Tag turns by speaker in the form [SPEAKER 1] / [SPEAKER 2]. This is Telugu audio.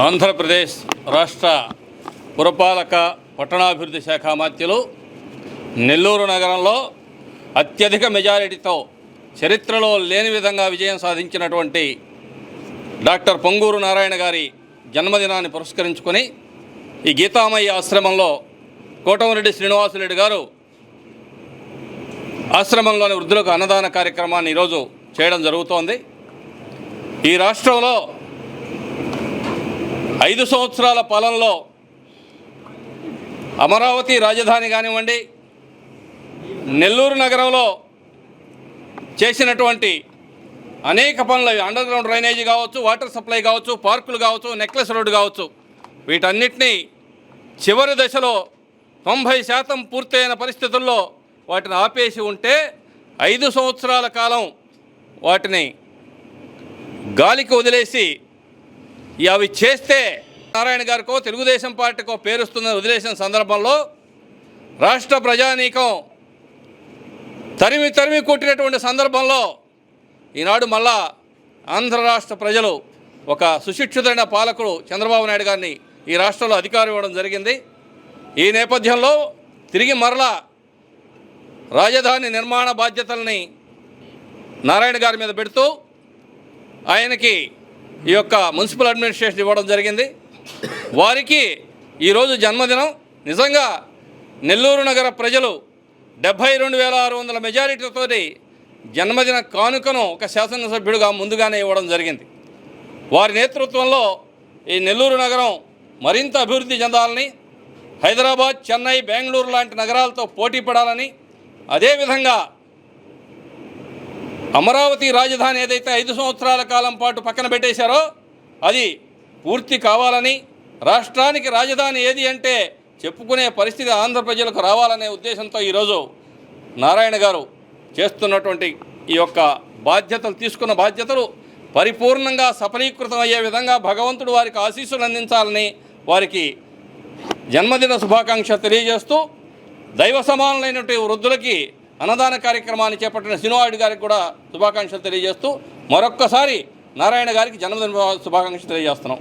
[SPEAKER 1] ఆంధ్రప్రదేశ్ రాష్ట్ర పురపాలక పట్టణాభివృద్ధి శాఖ మాత్యులు నెల్లూరు నగరంలో అత్యధిక మెజారిటీతో చరిత్రలో లేని విధంగా విజయం సాధించినటువంటి డాక్టర్ పొంగూరు నారాయణ గారి జన్మదినాన్ని పురస్కరించుకొని ఈ గీతామయ్య ఆశ్రమంలో కోటమరెడ్డి శ్రీనివాసరెడ్డి గారు ఆశ్రమంలోని వృద్ధులకు అన్నదాన కార్యక్రమాన్ని ఈరోజు చేయడం జరుగుతోంది. ఈ రాష్ట్రంలో ఐదు సంవత్సరాల పాలనలో అమరావతి రాజధాని కానివ్వండి నెల్లూరు నగరంలో చేసినటువంటి అనేక పనులు అండర్ గ్రౌండ్ డ్రైనేజీ కావచ్చు వాటర్ సప్లై కావచ్చు పార్కులు కావచ్చు నెక్లెస్ రోడ్డు కావచ్చు వీటన్నిటినీ చివరి దశలో తొంభై శాతం పూర్తయిన పరిస్థితుల్లో వాటిని ఆపేసి ఉంటే ఐదు సంవత్సరాల కాలం వాటిని గాలికి వదిలేసి అవి చేస్తే నారాయణ గారికో తెలుగుదేశం పార్టీకో పేరుస్తుందని వదిలేసిన సందర్భంలో రాష్ట్ర ప్రజానీకం తరిమి తరిమి కొట్టినటువంటి సందర్భంలో ఈనాడు మళ్ళా ఆంధ్ర రాష్ట్ర ప్రజలు ఒక సుశిక్షితమైన పాలకుడు చంద్రబాబు నాయుడు గారిని ఈ రాష్ట్రంలో అధికారం ఇవ్వడం జరిగింది. ఈ నేపథ్యంలో తిరిగి మరలా రాజధాని నిర్మాణ బాధ్యతల్ని నారాయణ గారి మీద పెడుతూ ఆయనకి ఈ యొక్క మున్సిపల్ అడ్మినిస్ట్రేషన్ ఇవ్వడం జరిగింది. వారికి ఈరోజు జన్మదినం. నిజంగా నెల్లూరు నగర ప్రజలు డెబ్భై రెండు వేల ఆరు వందల మెజారిటీతో జన్మదిన కానుకను ఒక శాసనసభ్యుడిగా ముందుగానే ఇవ్వడం జరిగింది. వారి నేతృత్వంలో ఈ నెల్లూరు నగరం మరింత అభివృద్ధి చెందాలని హైదరాబాద్ చెన్నై బెంగళూరు లాంటి నగరాలతో పోటీ పడాలని అదేవిధంగా అమరావతి రాజధాని ఏదైతే ఐదు సంవత్సరాల కాలం పాటు పక్కన పెట్టేశారో అది పూర్తి కావాలని రాష్ట్రానికి రాజధాని ఏది అంటే చెప్పుకునే పరిస్థితి ఆంధ్ర ప్రజలకు రావాలనే ఉద్దేశంతో ఈరోజు నారాయణ గారు చేస్తున్నటువంటి ఈ యొక్క బాధ్యతలు తీసుకున్న బాధ్యతలు పరిపూర్ణంగా సఫలీకృతం అయ్యే విధంగా భగవంతుడు వారికి ఆశీస్సులు అందించాలని వారికి జన్మదిన శుభాకాంక్ష తెలియజేస్తూ దైవ సమానులైనటువంటి వృద్ధులకి అన్నదాన కార్యక్రమాన్ని చేపట్టిన శ్రీనివాడి గారికి కూడా శుభాకాంక్షలు తెలియజేస్తూ మరొక్కసారి నారాయణ గారికి జన్మదిన శుభాకాంక్షలు తెలియజేస్తున్నాం.